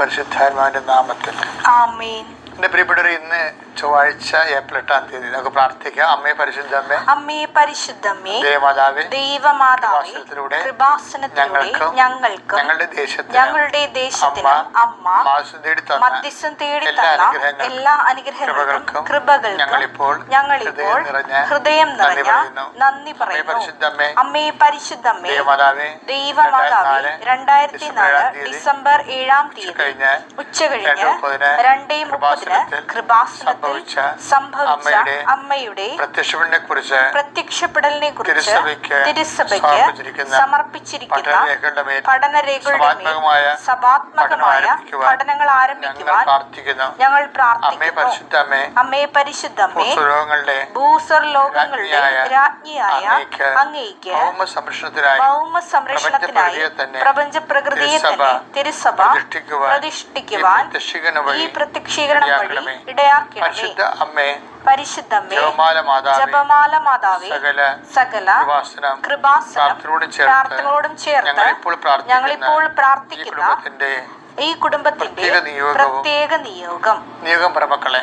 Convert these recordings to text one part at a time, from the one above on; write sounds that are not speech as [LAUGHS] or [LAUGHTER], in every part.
പരിശുദ്ധാത്മാവിന്റെ നാമത്തിൽ. ആമേൻ. എന്റെ പ്രിയപ്പെട്ടവർ ഇന്ന് ചൊവ്വാഴ്ച ഏപ്രിൽ എട്ടാം തീയതി നമുക്ക് പ്രാർത്ഥിക്കാം അമ്മേ പരിശുദ്ധ അമ്മേ പരിശുദ്ധമ്മേ ദേവമാതാവേ ദൈവമാതാവേ കൃപാസനത്തിലൂടെ ഞങ്ങൾക്ക് ഞങ്ങൾക്കും ഞങ്ങളുടെ ദേശത്തിന് ഞങ്ങളുടെ ദേശത്തിന് അമ്മ മാസം തേടി തന്ന മധ്യസ്ഥം തേടി എല്ലാ തന്ന അനുഗ്രഹങ്ങൾക്കും എല്ലാ അനുഗ്രഹങ്ങൾക്കും കൃപകൾക്കും ഞങ്ങളിപ്പോൾ ഞങ്ങളിപ്പോൾ ഹൃദയം നിറഞ്ഞ നന്ദി പറയുന്നു. അമ്മേ പരിശുദ്ധമ്മേ ദേവമാതാവേ രണ്ടായിരത്തി നാല് ഡിസംബർ ഏഴാം തീയതി ഉച്ച കഴിഞ്ഞ് രണ്ടേ മുപ്പതിന് കൃപാസനത്തിൽ സംഭവിച്ച അമ്മയുടെ അമ്മയുടെ പ്രത്യക്ഷപ്പെടിനെ കുറിച്ച് പ്രത്യക്ഷപ്പെടലിനെ കുറിച്ച് തിരുസഭയ്ക്ക് സമർപ്പിച്ചിരിക്കുന്ന പഠനരേഖകളുടെ സഭാത്മകമായ പഠനങ്ങൾ ആരംഭിക്കുവാൻ ഞങ്ങൾ പ്രാർത്ഥിക്കുന്നു. പരിശുദ്ധ അമ്മേ അമ്മേ പരിശുദ്ധമ്മേ ഭൂസ്വലോകങ്ങളുടെ ഭൂസർ ലോകങ്ങളുടെ രാജ്ഞിയായ അങ്ങേക്ക് ഭൗമ സംരക്ഷണത്തിനായി പ്രപഞ്ച പ്രകൃതിയെ തന്നെ തിരുസഭ പ്രതിഷ്ഠിക്കുവാൻ ഈ പ്രത്യക്ഷീകരണം വഴി ഈ പരിശുദ്ധ അമ്മേ പരിശുദ്ധമ്മേ ജപമാല മാതാവേ സകല സകല കൃപാസനം കൃപാസനം പ്രാർത്ഥനയോടും ചേർത്ത് പ്രാർത്ഥനകളോടും ചേർത്ത് ഞങ്ങളിപ്പോൾ പ്രാർത്ഥിക്കുന്ന ഈ കുടുംബത്തിന്റെ പ്രത്യേക പ്രത്യേക നിയോഗം. നിയോഗം പറമക്കളെ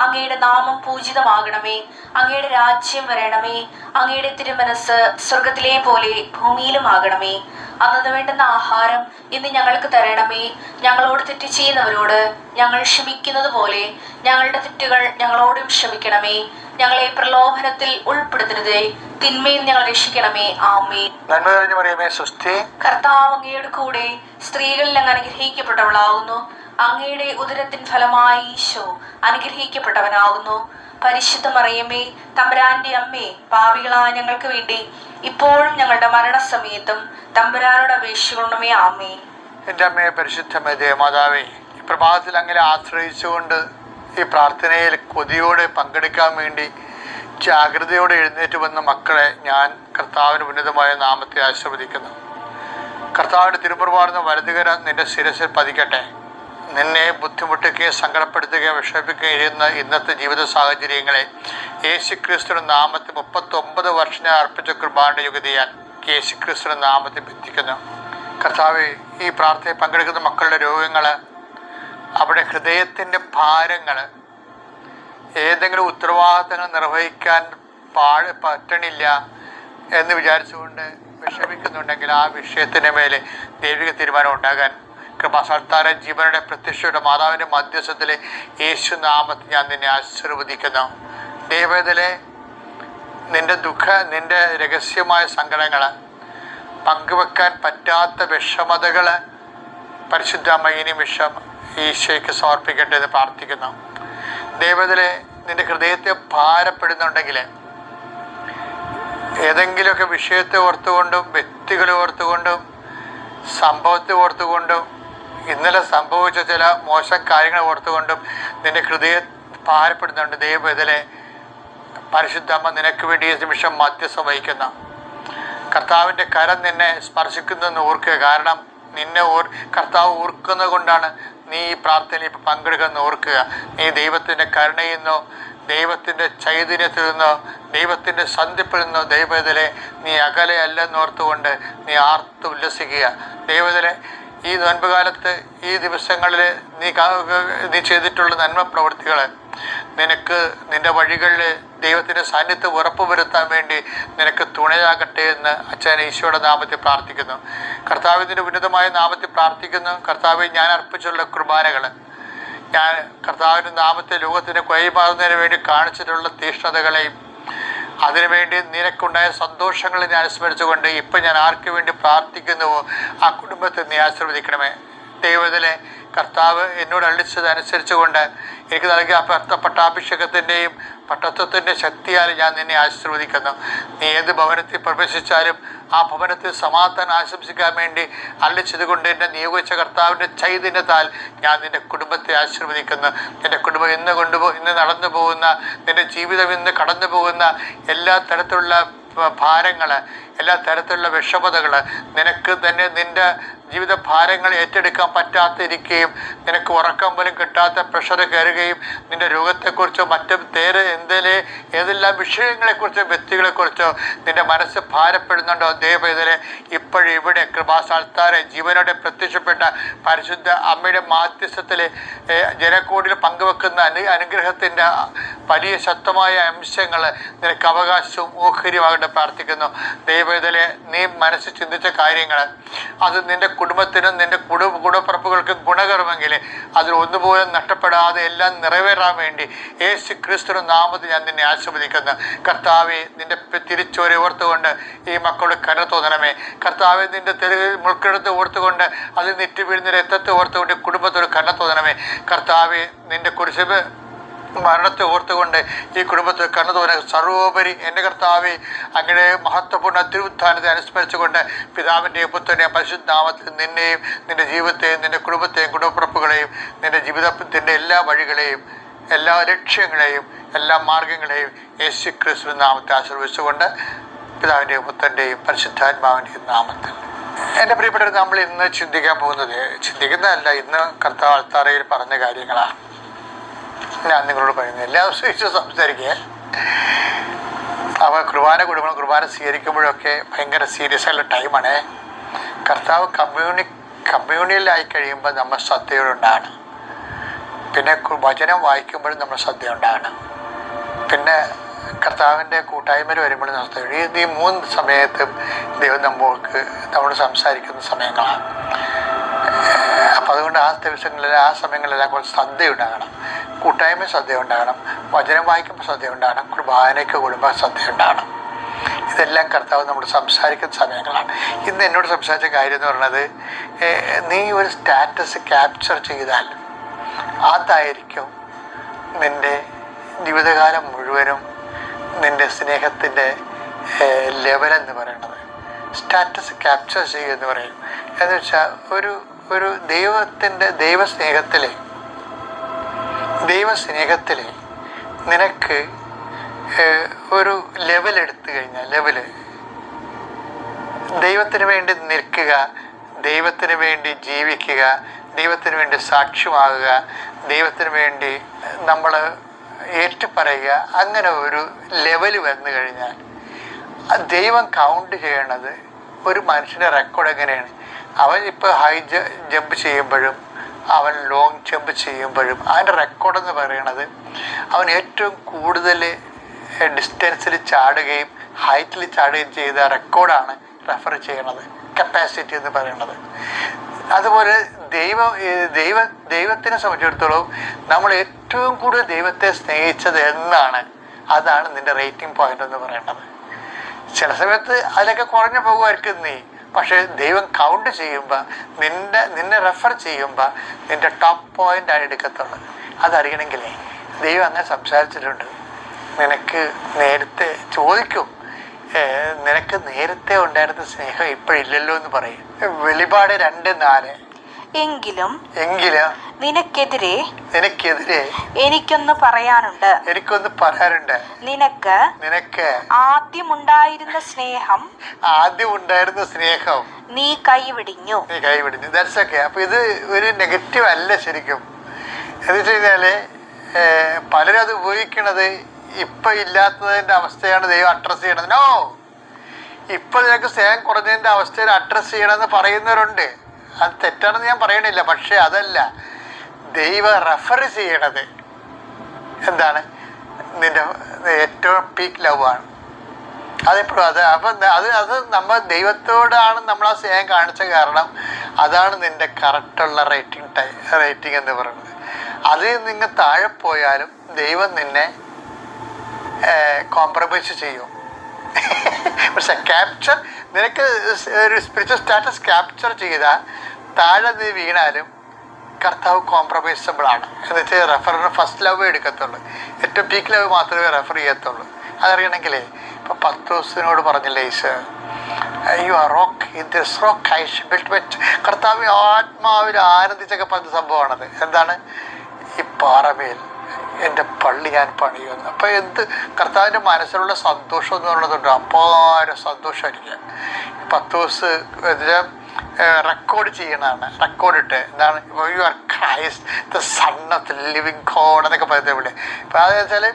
അങ്ങയുടെ നാമം പൂജിതമാകണമേ. അങ്ങയുടെ രാജ്യം വരണമേ. അങ്ങയുടെ തിരുമനസ് സ്വർഗത്തിലെ പോലെ ഭൂമിയിലും ആകണമേ. അന്നത് വേണ്ടുന്ന ആഹാരം ഇന്ന് ഞങ്ങൾക്ക് തരണമേ. ഞങ്ങളോട് തെറ്റ് ചെയ്യുന്നവരോട് ഞങ്ങൾ ക്ഷമിക്കുന്നത് പോലെ ഞങ്ങളുടെ തെറ്റുകൾ ഞങ്ങളോടും ക്ഷമിക്കണമേ. ഞങ്ങളെ പ്രലോഭനത്തിൽ ഉൾപ്പെടുത്തരുതേ. തിന്മയിൽ ഞങ്ങൾ രക്ഷിക്കണമേ. ആമേ നന്മ കഴിഞ്ഞു പറയുമേ കർത്താവ് അങ്ങയുടെ കൂടെ സ്ത്രീകളിൽ അങ്ങ് അനുഗ്രഹിക്കപ്പെട്ടവളാകുന്നു അങ്ങയുടെ ഉദരത്തിൻ ഫലമായി ഈശോ അനുഗ്രഹിക്കപ്പെട്ടവനാകുന്നു പരിശുദ്ധ മറിയമ്മേ തമ്പുരാന്റെ അമ്മേ പാവികളായ ഞങ്ങൾക്ക് വേണ്ടി ഇപ്പോഴും ഞങ്ങളുടെ മരണസമയത്തും തമ്പുരാനോട് അപേക്ഷിക്കണമേ. ആമേ എന്റെ അമ്മയെ പരിശുദ്ധമേ ദേവമാതാവേ പ്രഭാതത്തിൽ അങ്ങനെ ആശ്രയിച്ചുകൊണ്ട് ഈ പ്രാർത്ഥനയിൽ കൊതിയോടെ പങ്കെടുക്കാൻ വേണ്ടി ജാഗ്രതയോടെ എഴുന്നേറ്റ് വന്ന മക്കളെ ഞാൻ കർത്താവിന് ഉന്നതമായ നാമത്തെ ആശീർവദിക്കുന്നു. കർത്താവിന്റെ തിരുമുറവാടുന്ന വലതുകര നിന്റെ ശിരസിൽ പതിക്കട്ടെ. നിന്നെ ബുദ്ധിമുട്ടുകയും സങ്കടപ്പെടുത്തുകയും വിഷമിപ്പിക്കുകയും ചെയ്യുന്ന ഇന്നത്തെ ജീവിത സാഹചര്യങ്ങളെ യേശു ക്രിസ്തുവിന് നാമത്തിൽ മുപ്പത്തൊമ്പത് വർഷം അർപ്പിച്ച കുർബാനയുടെ യുഗതിയാൽ യേശു ക്രിസ്തുവിന് നാമത്തിൽ ബന്ധിക്കുന്നു. കർത്താവ് ഈ പ്രാർത്ഥനയിൽ പങ്കെടുക്കുന്ന മക്കളുടെ രോഗങ്ങൾ അവിടെ ഹൃദയത്തിന്റെ ഭാരങ്ങൾ ഏതെങ്കിലും ഉത്തരവാദിത്തങ്ങൾ നിർവഹിക്കാൻ പാട് പറ്റണില്ല എന്ന് വിചാരിച്ചുകൊണ്ട് വിഷമിക്കുന്നുണ്ടെങ്കിൽ ആ വിഷയത്തിന് മേലെ ദൈവിക തീരുമാനം ഉണ്ടാകാൻ കൃപാസൽത്താര ജീവനുടെ പ്രത്യക്ഷയുടെ മാതാവിന്റെ മധ്യസ്ഥത്തിലെ യേശു നാമത്തിൽ ഞാൻ നിന്നെ ആശീർവദിക്കുന്നു. ദൈവത്തിലെ നിന്റെ ദുഃഖ നിന്റെ രഹസ്യമായ സങ്കടങ്ങൾ പങ്കുവെക്കാൻ പറ്റാത്ത വിഷമതകൾ പരിശുദ്ധ മൈനി നിമിഷം ഈശോയ്ക്ക് സമർപ്പിക്കട്ടെ എന്ന് പ്രാർത്ഥിക്കുന്നു. ദൈവത്തിലെ നിന്റെ ഹൃദയത്തെ ഭാരപ്പെടുന്നുണ്ടെങ്കിൽ ഏതെങ്കിലുമൊക്കെ വിഷയത്തെ ഓർത്തുകൊണ്ടും വ്യക്തികളെ ഓർത്തുകൊണ്ടും സംഭവത്തെ ഓർത്തുകൊണ്ടും ഇന്നലെ സംഭവിച്ച ചില മോശം കാര്യങ്ങൾ ഓർത്തുകൊണ്ടും നിന്റെ ഹൃദയം ഭാരപ്പെടുന്നുണ്ട്. ദൈവം ഇതിലെ പരിശുദ്ധമ്മ നിനക്ക് വേണ്ടി ഈ നിമിഷം മധ്യസ്ഥം വഹിക്കുന്ന. കർത്താവിന്റെ കരം നിന്നെ സ്പർശിക്കുന്നു എന്ന് ഓർക്കുക. കാരണം നിന്നെ ഓർ കർത്താവ് ഓർക്കുന്നത് കൊണ്ടാണ് നീ ഈ പ്രാർത്ഥനയിൽ ഇപ്പോൾ പങ്കെടുക്കുന്നത് ഓർക്കുക. നീ ദൈവത്തിന്റെ കരുണയിൽ നിന്നോ ദൈവത്തിന്റെ ചൈതന്യത്തിൽ നിന്നോ ദൈവത്തിന്റെ സന്ധിപ്പിൽ നിന്നോ ദൈവത്തിലെ നീ അകലെ അല്ലെന്നോർത്തുകൊണ്ട് നീ ആർത്ത് ഉല്ലസിക്കുക. ദൈവത്തിലെ ഈ നോൻപ് കാലത്ത് ഈ ദിവസങ്ങളിൽ നീ നീ ചെയ്തിട്ടുള്ള നന്മ പ്രവൃത്തികൾ നിനക്ക് നിന്റെ വഴികളിൽ ദൈവത്തിന്റെ സാന്നിധ്യം ഉറപ്പുവരുത്താൻ വേണ്ടി നിനക്ക് തുണയാകട്ടെ എന്ന് അച്ഛൻ ഈശോയുടെ നാമത്തിൽ പ്രാർത്ഥിക്കുന്നു. കർത്താവിന്റെ ഉന്നതമായ നാമത്തിൽ പ്രാർത്ഥിക്കുന്നു. കർത്താവ് ഞാൻ അർപ്പിച്ചുള്ള കുർബാനകൾ ഞാൻ കർത്താവിന്റെ നാമത്തെ ലോകത്തിന് കൈമാറുന്നതിന് വേണ്ടി കാണിച്ചിട്ടുള്ള തീഷ്ണതകളെയും അതിനുവേണ്ടി നിനക്കുണ്ടായ സന്തോഷങ്ങളെ ഞാൻ അനുസ്മരിച്ചുകൊണ്ട് ഇപ്പം ഞാൻ ആർക്കു വേണ്ടി പ്രാർത്ഥിക്കുന്നുവോ ആ കുടുംബത്തെ നീ ആശീർവദിക്കണമേ. ദൈവത്തിലെ കർത്താവ് എന്നോട് അള്ളിച്ചത് അനുസരിച്ചുകൊണ്ട് എനിക്ക് നൽകിയ ആ പട്ടാഭിഷേകത്തിന്റെയും പട്ടത്വത്തിന്റെ ശക്തിയാൽ ഞാൻ നിന്നെ ആശീർവദിക്കുന്നു. നീ ഏത് ഭവനത്തിൽ പ്രവേശിച്ചാലും ആ ഭവനത്തിൽ സമാധാനം ആശംസിക്കാൻ വേണ്ടി അള്ളിച്ചത് കൊണ്ട് എന്നെ നിയോഗിച്ച കർത്താവിന്റെ ചൈതന്യത്താൽ ഞാൻ നിന്റെ കുടുംബത്തെ ആശീർവദിക്കുന്നു. നിന്റെ കുടുംബം ഇന്ന് കൊണ്ടുപോ ഇന്ന് നടന്നു പോകുന്ന നിന്റെ ജീവിതം ഇന്ന് കടന്നു പോകുന്ന എല്ലാ തരത്തിലുള്ള ഭാരങ്ങൾ എല്ലാ തരത്തിലുള്ള വിഷമതകൾ നിനക്ക് തന്നെ നിന്റെ ജീവിത ഭാരങ്ങൾ ഏറ്റെടുക്കാൻ പറ്റാതിരിക്കുകയും നിനക്ക് ഉറക്കം പോലും കിട്ടാത്ത പ്രഷർ കയറുകയും നിന്റെ രോഗത്തെക്കുറിച്ചോ മറ്റും തേര് എന്തേലെ ഏതെല്ലാം വിഷയങ്ങളെക്കുറിച്ചോ വ്യക്തികളെക്കുറിച്ചോ നിന്റെ മനസ്സ് ഭാരപ്പെടുന്നുണ്ടോ? ദൈവത്തിലെ ഇപ്പോഴും ഇവിടെ കൃപാസാൽത്താരെ ജീവനോടെ പ്രത്യക്ഷപ്പെട്ട പരിശുദ്ധ അമ്മയുടെ മാധ്യസ്ഥത്തിൽ ജനക്കൂടിൽ പങ്കുവെക്കുന്ന അനു അനുഗ്രഹത്തിന്റെ വലിയ ശക്തമായ അംശങ്ങൾ നിനക്ക് അവകാശവും ഓഹരിയുമാകട്ടെ പ്രാർത്ഥിക്കുന്നു. ദൈവത്തിലെ നീ മനസ്സ് ചിന്തിച്ച കാര്യങ്ങൾ അത് നിന്റെ കുടുംബത്തിനും നിന്റെ കുടു കുടപ്പുറപ്പുകൾക്കും ഗുണകരമെങ്കിൽ അതിൽ ഒന്നുപോലും നഷ്ടപ്പെടാതെ എല്ലാം നിറവേറാൻ വേണ്ടി യേശു ക്രിസ്തു നാമത്തിൽ ഞാൻ നിന്നെ ആശീർവദിക്കുന്നു. കർത്താവെ നിന്റെ തിരിച്ചോരെ ഓർത്തുകൊണ്ട് ഈ മക്കളുടെ കര തോന്നണമേ. കർത്താവെ നിന്റെ തെരു മുൾക്കെടുത്ത് ഓർത്തുകൊണ്ട് അതിൽ നെറ്റി വീഴുന്ന രക്തത്തെ ഓർത്തുകൊണ്ട് കുടുംബത്തോട് കണ്ണ തോന്നണമേ. കർത്താവെ നിന്റെ കുരിശ് മരണത്തെ ഓർത്തുകൊണ്ട് ഈ കുടുംബത്തിൽ കണ്ണു തോന്നുന്ന സർവോപരി എന്റെ കർത്താവെ അങ്ങനെ മഹത്വപൂർണ തിരുവുത്ഥാനത്തെ അനുസ്മരിച്ചുകൊണ്ട് പിതാവിന്റെയും പുത്രന്റെയും പരിശുദ്ധാമത്തിൽ നിന്നെയും നിന്റെ ജീവിതത്തെയും നിന്റെ കുടുംബത്തെയും കുടുംബപ്പുറപ്പുകളെയും നിന്റെ ജീവിതത്തിന്റെ എല്ലാ വഴികളെയും എല്ലാ ലക്ഷ്യങ്ങളെയും എല്ലാ മാർഗങ്ങളെയും യേശു ക്രിസ്തു നാമത്തെ ആശ്രയിച്ചുകൊണ്ട് പിതാവിന്റെയും പുത്രന്റെയും പരിശുദ്ധാത്മാവിന്റെയും നാമത്തിൽ. എന്റെ പ്രിയപ്പെട്ടവർ നമ്മൾ ഇന്ന് ചിന്തിക്കാൻ പോകുന്നത് ചിന്തിക്കുന്നതല്ല ഇന്ന് കർത്താവ് അൾത്താറയിൽ പറഞ്ഞ കാര്യങ്ങളാണ്. ഞാൻ നിങ്ങളോട് പറയുന്നത് എല്ലാ ദിവസവും സംസാരിക്കുക അവ കുർബാന കൊടുക്കണം കുർബാന സ്വീകരിക്കുമ്പോഴൊക്കെ ഭയങ്കര സീരിയസ് ആയിട്ടുള്ള ടൈമാണ് കർത്താവ് കമ്മ്യൂണി കമ്മ്യൂണിയലായി കഴിയുമ്പോൾ നമ്മൾ ശ്രദ്ധയോടുണ്ടാകണം. പിന്നെ വചനം വായിക്കുമ്പോഴും നമ്മൾ ശ്രദ്ധയുണ്ടാണ് പിന്നെ കർത്താവിന്റെ കൂട്ടായ്മയിൽ വരുമ്പോഴും ശ്രദ്ധ ഈ ഈ മൂന്ന് സമയത്തും ദൈവം നമ്മൾക്ക് നമ്മൾ സംസാരിക്കുന്ന സമയങ്ങളാണ്. അപ്പം അതുകൊണ്ട് ആ ദിവസങ്ങളിൽ ആ സമയങ്ങളിലെല്ലാം കുറച്ച് ശ്രദ്ധയുണ്ടാകണം. കൂട്ടായ്മ ശ്രദ്ധയുണ്ടാകണം. വചനം വായിക്കുമ്പോൾ ശ്രദ്ധയുണ്ടാകണം. കുർബാനയ്ക്ക് കൂടുമ്പോൾ ശ്രദ്ധയുണ്ടാകണം. ഇതെല്ലാം കർത്താവ് നമ്മൾ സംസാരിക്കുന്ന സമയങ്ങളാണ്. ഇന്ന് എന്നോട് സംസാരിച്ച കാര്യം എന്ന് പറയുന്നത് നീ ഒരു സ്റ്റാറ്റസ് ക്യാപ്ചർ ചെയ്താൽ അതായിരിക്കും നിന്റെ ജീവിതകാലം മുഴുവനും നിന്റെ സ്നേഹത്തിന്റെ ലെവലെന്ന് പറയുന്നത് സ്റ്റാറ്റസ് ക്യാപ്ചർ ചെയ്യുക എന്ന് പറയും. എന്ന് വെച്ചാൽ ഒരു ഒരു ദൈവത്തിന്റെ ദൈവസ്നേഹത്തിലെ ദൈവസ്നേഹത്തിൽ നിനക്ക് ഒരു ലെവൽ എടുത്തു കഴിഞ്ഞാൽ ലെവൽ ദൈവത്തിന് വേണ്ടി നിൽക്കുക ദൈവത്തിന് വേണ്ടി ജീവിക്കുക ദൈവത്തിന് വേണ്ടി സാക്ഷ്യമാകുക ദൈവത്തിന് വേണ്ടി നമ്മൾ ഏറ്റുപറയുക അങ്ങനെ ഒരു ലെവൽ വന്നു കഴിഞ്ഞാൽ ആ ദൈവം കൗണ്ട് ചെയ്യണത് ഒരു മനുഷ്യന്റെ റെക്കോർഡ് എങ്ങനെയാണ്? അവൻ ഇപ്പോൾ ഹൈ ജമ്പ് ചെയ്യുമ്പോഴും അവൻ ലോങ് ജമ്പ് ചെയ്യുമ്പോഴും അതിന്റെ റെക്കോർഡ് എന്ന് പറയുന്നത് അവൻ ഏറ്റവും കൂടുതൽ ഡിസ്റ്റൻസിൽ ചാടുകയും ഹൈറ്റിൽ ചാടുകയും ചെയ്ത റെക്കോർഡാണ് റെഫർ ചെയ്യണത്. കപ്പാസിറ്റി എന്ന് പറയുന്നത് അതുപോലെ ദൈവ ദൈവ ദൈവത്തിനെ സംബന്ധിച്ചിടത്തോളം നമ്മൾ ഏറ്റവും കൂടുതൽ ദൈവത്തെ സ്നേഹിച്ചത് എന്നാണ്. അതാണ് നിന്റെ റേറ്റിംഗ് പോയിന്റ് എന്ന് പറയുന്നത് ചില സമയത്ത് അതിലൊക്കെ കുറഞ്ഞു പോകുമായിരിക്കും നീ. പക്ഷേ ദൈവം കൗണ്ട് ചെയ്യുമ്പോൾ നിന്റെ നിന്നെ റെഫർ ചെയ്യുമ്പോൾ നിന്റെ ടോപ്പ് പോയിന്റ് ആയി എടുക്കത്തുള്ളൂ. അതറിയണമെങ്കിലേ ദൈവം അങ്ങനെ സംസാരിച്ചിട്ടുണ്ട്. നിനക്ക് നേരത്തെ ചോദിക്കും നിനക്ക് നേരത്തെ ഉണ്ടായിരുന്ന സ്നേഹം ഇപ്പോഴില്ലല്ലോ എന്ന് പറയും. വെളിപാട് രണ്ട് നാല്. എങ്കിലും എങ്കിലും? നിനക്കെതിരെ നിനക്കെതിരെ എനിക്കൊന്ന് പറയാനുണ്ട്. എനിക്കൊന്ന് പറയാനുണ്ട്. നിനക്ക് നിനക്ക് ആദ്യമുണ്ടായിരുന്ന സ്നേഹം ആദ്യം ഉണ്ടായിരുന്ന സ്നേഹം നീ കൈവിടിഞ്ഞു. നീ കൈവിടിഞ്ഞു. ദാറ്റ്സ് ഓക്കെ അപ്പൊ ഇത് ഒരു നെഗറ്റീവ് അല്ല ശരിക്കും. എന്ന് വെച്ച് കഴിഞ്ഞാൽ പലരും അത് ഉപയോഗിക്കണത് ഇപ്പൊ ഇല്ലാത്തതിന്റെ അവസ്ഥയാണ് ദൈവം അഡ്രസ് ചെയ്യണത്. നോ ഇപ്പൊ നിനക്ക് സ്നേഹം കുറഞ്ഞതിന്റെ അവസ്ഥയിൽ അഡ്രസ് ചെയ്യണമെന്ന് പറയുന്നവരുണ്ട്. അത് തെറ്റാണെന്ന് ഞാൻ പറയണില്ല പക്ഷേ അതല്ല. ദൈവം റെഫർ ചെയ്യണത്. എന്താണ്? നിന്റെ ഏറ്റവും പീക്ക് ലവ് ആണ്. അതെപ്പോഴും അത് അപ്പം അത് അത് നമ്മൾ ദൈവത്തോടാണ് നമ്മൾ ആ സ്നേഹം കാണിച്ച കാരണം അതാണ് നിന്റെ കറക്റ്റുള്ള റേറ്റിംഗ് ടൈ റേറ്റിംഗ് എന്ന് പറയുന്നത്. അത് നിങ്ങൾ താഴെ പോയാലും ദൈവം നിന്നെ കോംപ്രമൈസ് ചെയ്യും. പക്ഷെ ക്യാപ്ചർ നിനക്ക് ഒരു സ്പിരിച്വൽ സ്റ്റാറ്റസ് ക്യാപ്ചർ ചെയ്താൽ താഴെ നീ വീണാലും കർത്താവ് കോംപ്രമൈസബിൾ ആണ്. എന്ന് വെച്ചാൽ റെഫറിന് ഫസ്റ്റ് ലവ് എടുക്കത്തുള്ളൂ. ഏറ്റവും പീക്ക് ലവ് മാത്രമേ റെഫർ ചെയ്യത്തുള്ളൂ. അതറിയണമെങ്കിലേ ഇപ്പം പത്ത് ദിവസത്തിനോട് പറഞ്ഞില്ലേ Eesho you are rock in this rock I built കർത്താവ് ആത്മാവിൽ ആനന്ദിച്ചൊക്കെ പറഞ്ഞ സംഭവമാണത്. എന്താണ്? ഈ പാറമേൽ. എന്റെ പള്ളി ഞാൻ പണിയുന്നു. അപ്പോൾ എന്ത് കർത്താവിന്റെ മനസ്സിലുള്ള സന്തോഷം എന്ന് പറയുന്നതുകൊണ്ട് അപാര സന്തോഷമായിരിക്കും പത്ത് ദിവസം ഇതിൽ റെക്കോർഡ് ചെയ്യണതാണ്. റെക്കോർഡിട്ട് എന്താണ് you are Christ the son of living God എന്നൊക്കെ പറയുന്നത് ഇവിടെ. അപ്പം അതെന്ന് വെച്ചാൽ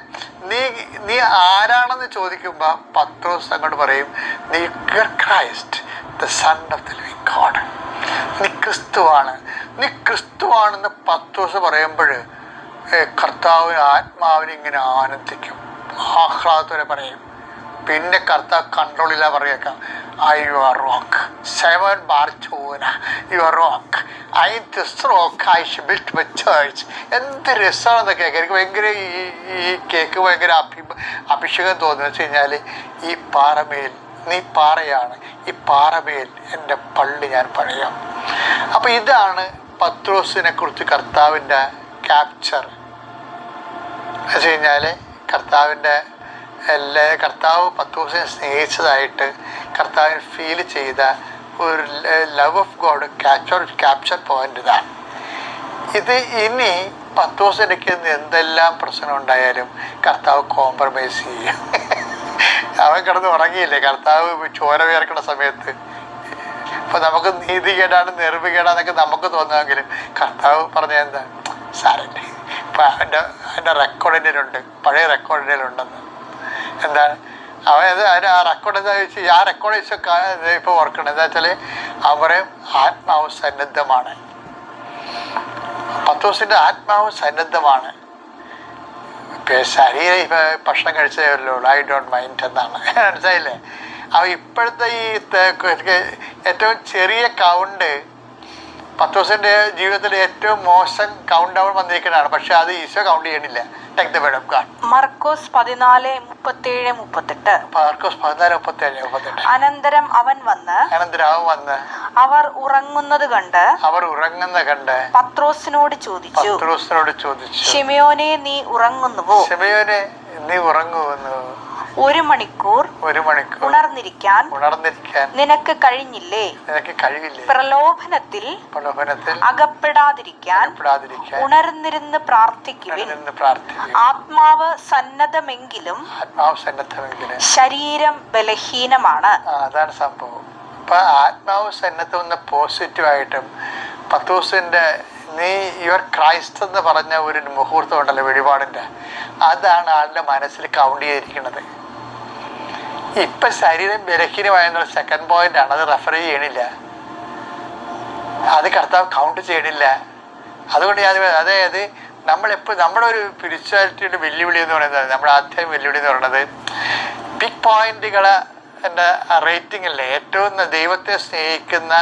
നീ നീ ആരാണെന്ന് ചോദിക്കുമ്പോൾ പത്ത് ദിവസം അങ്ങോട്ട് പറയും നീ you are Christ the son of the living God നീ ക്രിസ്തുവാണ്. നീ ക്രിസ്തുവാണെന്ന് പത്ത് ദിവസം പറയുമ്പോൾ കർത്താവിന് ആത്മാവിനെ ഇങ്ങനെ ആനന്ദിക്കും. ആഹ്ലാദത്തോടെ പറയും. പിന്നെ കർത്താവ് കൺട്രോളില്ല പറയൊക്കെ I you are rock Simon Bar Jona you are rock I this rock I built my church. എന്ത് രസമാണെന്ന് കേക്ക് എനിക്ക് ഭയങ്കര ഈ ഈ കേക്ക് ഭയങ്കര അഭി അഭിഷേകം തോന്നുന്നു. വെച്ച് കഴിഞ്ഞാൽ ഈ പാറമേൽ നീ പാറയാണ്. ഈ പാറമേൽ എന്റെ പള്ളി ഞാൻ പണിയാം അപ്പോൾ ഇതാണ് പത്രോസിനെ കുറിച്ച് കർത്താവിന്റെ ക്യാപ്ചർ വെച്ച് കഴിഞ്ഞാൽ കർത്താവിന്റെ എല്ലാ കർത്താവ് പത്തൂസിനെ സ്നേഹിച്ചതായിട്ട് കർത്താവിന് ഫീൽ ചെയ്ത ഒരു love of God capture capture point ഇതാണ് ഇത് ഇനി പത്തോസിനൊക്കെ എന്തെല്ലാം പ്രശ്നം ഉണ്ടായാലും കർത്താവ് കോംപ്രമൈസ് ചെയ്യും. അവൻ കിടന്ന് ഉറങ്ങിയില്ലേ? കർത്താവ് ചോര വേർക്കുന്ന സമയത്ത്. ഇപ്പം നമുക്ക് നീതി നീതികേടാണ് നിർവികേടാന്നൊക്കെ നമുക്ക് തോന്നുമെങ്കിലും കർത്താവ് പറഞ്ഞ എന്താ? സാരല്ലേ അതിന്റെ അവന്റെ റെക്കോർഡിന്റെ പഴയ റെക്കോർഡിന്റെ ഉണ്ടെന്ന് എന്താണ് അവൻ അത് അതിന് ആ റെക്കോർഡ് എന്താ വെച്ചാൽ ആ റെക്കോർഡ് ഇപ്പോൾ ഓർക്കണം. എന്താ വെച്ചാൽ അവരെ ആത്മാവ് സന്നദ്ധമാണ് പത്തോസിന്റെ ആത്മാവ് സന്നദ്ധമാണ് ശരീരം ഭക്ഷണം കഴിച്ചേ ഉള്ളൂ. ഐ ഡോണ്ട് മൈൻഡ് എന്നാണ്. [LAUGHS] മനസ്സിലായില്ലേ? അവ ഇപ്പോഴത്തെ ഈ ഏറ്റവും ചെറിയ കൗണ്ട് പത്തോസിന്റെ ജീവിതത്തിലെ ഏറ്റവും മോശം കൗണ്ട് ഡൗൺ വന്നിരിക്കുന്നതാണ് പക്ഷെ അത് ഈശോ കൗണ്ട് ചെയ്യണില്ല. Take the word of God Markose പതിനാല് മുപ്പത്തേഴ് മുപ്പത്തെട്ട്. മാർക്കോസ് പതിനാല് മുപ്പത്തേഴ് മുപ്പത്തെട്ട്. അനന്തരം അവൻ വന്ന് അനന്തരം അവൻ വന്ന് അവർ ഉറങ്ങുന്നത് കണ്ട് അവർ ഉറങ്ങുന്ന കണ്ട് പത്രോസിനോട് ചോദിച്ചു പത്രോസിനോട് ചോദിച്ചു ഷിമയോനെ നീ ഉറങ്ങുന്നുവോ? ക്ഷമയോനെ നീ ഉറങ്ങുമെന്ന് ഒരു മണിക്കൂർ ഒരു മണിക്കൂർ ഉണർന്നിരിക്കാൻ ഉണർന്നിരിക്കാൻ നിനക്ക് കഴിഞ്ഞില്ലേ? നിനക്ക് കഴിവില്ലേ പ്രലോഭനത്തിൽ പ്രലോഭനത്തിൽ അകപ്പെടാതിരിക്കാൻ പെടാതിരിക്കാൻ ഉണർന്നിരുന്ന് പ്രാർത്ഥിക്കുവിൻ. ആത്മാവ് സന്നദ്ധമെങ്കിലും ആത്മാവ് സന്നദ്ധമെങ്കിലും ശരീരം ബലഹീനമാണ്. അതാണ് സംഭവം. അപ്പൊ ആത്മാവ് സന്നദ്ധം എന്ന പോസിറ്റീവായിട്ടും പത്തൂസിന്റെ നീ യുവർ ക്രൈസ്റ്റ് എന്ന് പറഞ്ഞ ഒരു മുഹൂർത്തം ഉണ്ടല്ലോ വെളിപാടിന്റെ. അതാണ് ആളുടെ മനസ്സിൽ കൗണ്ട് ചെയ്തിരിക്കുന്നത്. ഇപ്പൊ ശരീരം ബലഹീനമായെന്നുള്ള സെക്കൻഡ് പോയിന്റ് ആണ്. അത് റെഫർ ചെയ്യണില്ല. അത് കർത്താവ് കൗണ്ട് ചെയ്യണില്ല. അതുകൊണ്ട് ഞാൻ അതായത് നമ്മളെപ്പോൾ നമ്മുടെ ഒരു സ്പിരിച്വാലിറ്റിയുടെ വെല്ലുവിളി എന്ന് പറയുന്നത് നമ്മുടെ ആദ്യം വെല്ലുവിളി എന്ന് പറയുന്നത് ബിഗ് പോയിന്റുകളെ എന്റെ റേറ്റിംഗ് അല്ലേ? ഏറ്റവും ദൈവത്തെ സ്നേഹിക്കുന്ന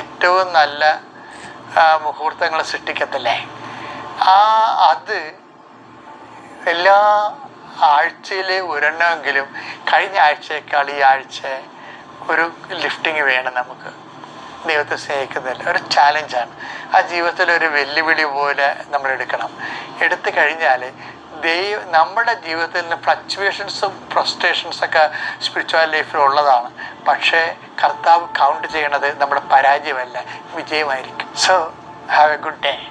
ഏറ്റവും നല്ല മുഹൂർത്തങ്ങൾ സൃഷ്ടിക്കത്തില്ലേ? ആ അത് എല്ലാ ആഴ്ചയിൽ ഒരെണ്ണമെങ്കിലും കഴിഞ്ഞ ആഴ്ചയേക്കാൾ ഈ ആഴ്ച ഒരു ലിഫ്റ്റിംഗ് വേണം നമുക്ക്. ദൈവത്തെ സ്നേഹിക്കുന്നതിൽ ഒരു ചാലഞ്ചാണ് ആ ജീവിതത്തിൽ ഒരു വെല്ലുവിളി പോലെ നമ്മൾ എടുക്കണം. എടുത്തു കഴിഞ്ഞാൽ ദൈവ നമ്മുടെ ജീവിതത്തിൽ നിന്ന് ഫ്ലക്ച്വേഷൻസും ഫ്രസ്ട്രേഷൻസൊക്കെ സ്പിരിച്വൽ ലൈഫിൽ ഉള്ളതാണ്. പക്ഷേ കർത്താവ് കൗണ്ട് ചെയ്യണത് നമ്മുടെ പരാജയമല്ല വിജയമായിരിക്കും. So have a good day